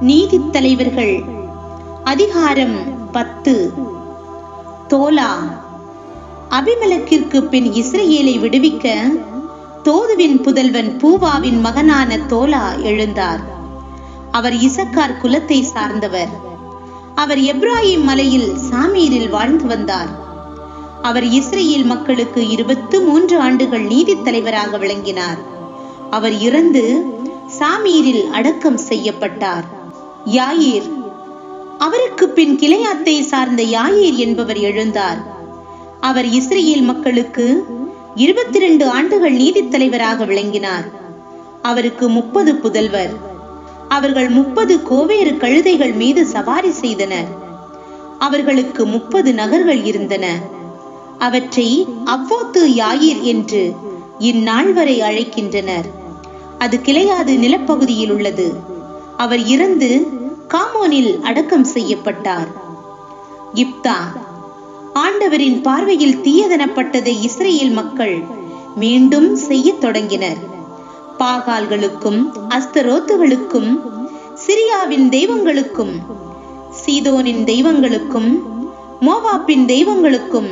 நீதி தலைவர்கள் அதிகாரம் பத்து. தோலா அபிமலக்கிற்கு பின் இஸ்ரேலை விடுவிக்க தோதுவின் புதல்வன் பூவாவின் மகனான தோலா எழுந்தார். அவர் இசக்கார் குலத்தை சார்ந்தவர். அவர் எப்ராஹிம் மலையில் சாமீரில் வாழ்ந்து வந்தார். அவர் இஸ்ரேல் மக்களுக்கு இருபத்து மூன்று ஆண்டுகள் நீதித் தலைவராக விளங்கினார். அவர் இறந்து சாமீரில் அடக்கம் செய்யப்பட்டார். யாயீர். அவருக்கு பின் கிளையாத்தை சார்ந்த யாயீர் என்பவர் எழுந்தார். அவர் இஸ்ரேல் மக்களுக்கு இருபத்தி ரெண்டு ஆண்டுகள் நீதித் தலைவராக விளங்கினார். அவருக்கு முப்பது புதல்வர். அவர்கள் முப்பது கோவேறு கழுதைகள் மீது சவாரி செய்தனர். அவர்களுக்கு முப்பது நகர்கள் இருந்தன. அவற்றை அவ்வோத்து யாயிர் என்று இந்நாள் வரை அழைக்கின்றனர். அது கிளையாது நிலப்பகுதியில் உள்ளது. அவர் இறந்து காமோனில் அடக்கம் செய்யப்பட்டார். இப்தா ஆண்டவரின் பார்வையில் தீயதனப்பட்டதை இஸ்ரேல் மக்கள் மீண்டும் செய்யத் தொடங்கினர். பாகால்களுக்கும் அஸ்தரோத்துகளுக்கும் சிரியாவின் தெய்வங்களுக்கும் சீதோனின் தெய்வங்களுக்கும் மோவாப்பின் தெய்வங்களுக்கும்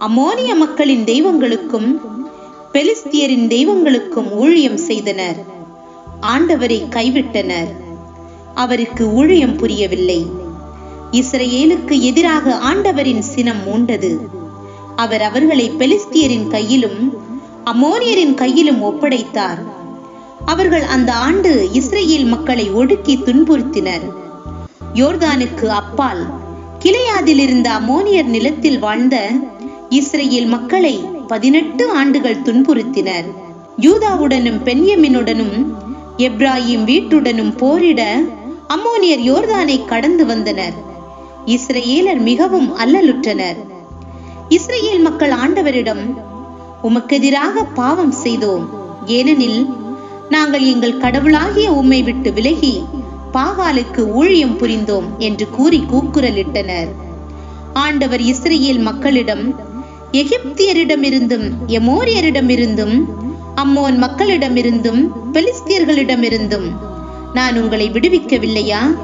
அமோனிய மக்களின் தெய்வங்களுக்கும் பெலிஸ்தியரின் தெய்வங்களுக்கும் ஊழியம் செய்தனர். ஆண்டவரை கைவிட்டனர். அவருக்கு ஊழியம் புரியவில்லை. இஸ்ரேலுக்கு எதிராக ஆண்டவரின் சினம் மூண்டது. அவர் அவர்களை பெலிஸ்தியரின் கையிலும் அமோனியரின் கையிலும் ஒப்படைத்தார். அவர்கள் அந்த ஆண்டு இஸ்ரேல் மக்களை ஒடுக்கி துன்புறுத்தினர். யோர்தானுக்கு அப்பால் கிளையாதில் இருந்த அமோனியர் நிலத்தில் வாழ்ந்த இஸ்ரேல் மக்களை பதினெட்டு ஆண்டுகள் துன்புறுத்தினர். யூதாவுடனும் பென்யமினுடனும் எப்ராஹிம் வீட்டுடனும் போரிட அம்மோனியர் யோர்தானை கடந்து வந்தனர். இஸ்ரேலர் மிகவும் அல்லலுற்றனர். இஸ்ரேல் மக்கள் ஆண்டவரிடம் உமக்கெதிராக பாவம் செய்தோம். ஏனெனில் நாங்கள் எங்கள் கடவுளாகிய உம்மை விட்டு விலகி பாகாலுக்கு ஊழியம் புரிந்தோம் என்று கூறி கூக்குரலிட்டனர். ஆண்டவர் இஸ்ரேல் மக்களிடம் எகிப்தியரிடமிருந்தும் எமோரியரிடமிருந்தும் அம்மோன் மக்களிடமிருந்தும் பெலிஸ்தியர்களிடமிருந்தும் நான் உங்களை விடுவிக்கவில்லையா?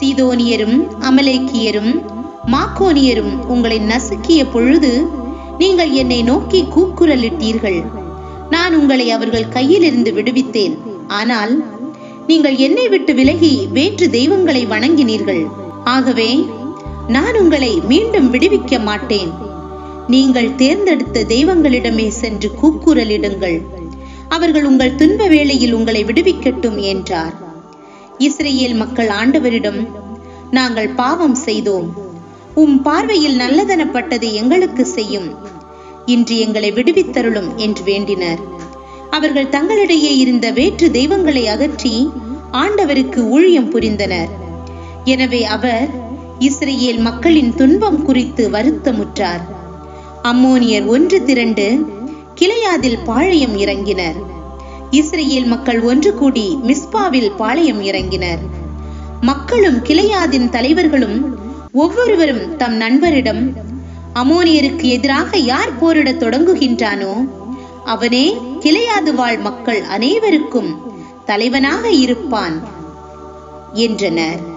சீதோனியரும் அமலேக்கியரும் மாக்கோனியரும் உங்களை நசுக்கிய பொழுது நீங்கள் என்னை நோக்கி கூக்குரலிட்டீர்கள். நான் உங்களை அவர்கள் கையிலிருந்து விடுவித்தேன். ஆனால் நீங்கள் என்னை விட்டு விலகி வேற்று தெய்வங்களை வணங்கினீர்கள். ஆகவே நான் உங்களை மீண்டும் விடுவிக்க மாட்டேன். நீங்கள் தேர்ந்தெடுத்த தெய்வங்களிடமே சென்று கூக்குரலிடுங்கள். அவர்கள் உங்கள் துன்ப வேளையில் உங்களை விடுவிக்கட்டும் என்றார். இஸ்ரேல் மக்கள் ஆண்டவரிடம் நாங்கள் பாவம் செய்தோம். உம் பார்வையில் நல்லதனப்பட்டதை எங்களுக்கு செய்யும். இன்று எங்களை விடுவித்தருளும் என்று வேண்டினர். அவர்கள் தங்களிடையே இருந்த வேற்று தெய்வங்களை அகற்றி ஆண்டவருக்கு ஊழியம் புரிந்தனர். எனவே அவர் இஸ்ரேல் மக்களின் துன்பம் குறித்து வருத்தமுற்றார். அம்மோனியர் ஒன்று திரண்டு கிளையாதில் பாளையம் இறங்கினர். இஸ்ரேல் மக்கள் ஒன்று கூடி மிஸ்பாவில் பாளையம் இறங்கினர். மக்களும் கிளையாதின் தலைவர்களும் ஒவ்வொருவரும் தம் நண்பரிடம் அமோனியருக்கு எதிராக யார் போரிடத் தொடங்குகின்றானோ அவனே கிளையாது வாழ் மக்கள் அனைவருக்கும் தலைவனாக இருப்பான் என்றனர்.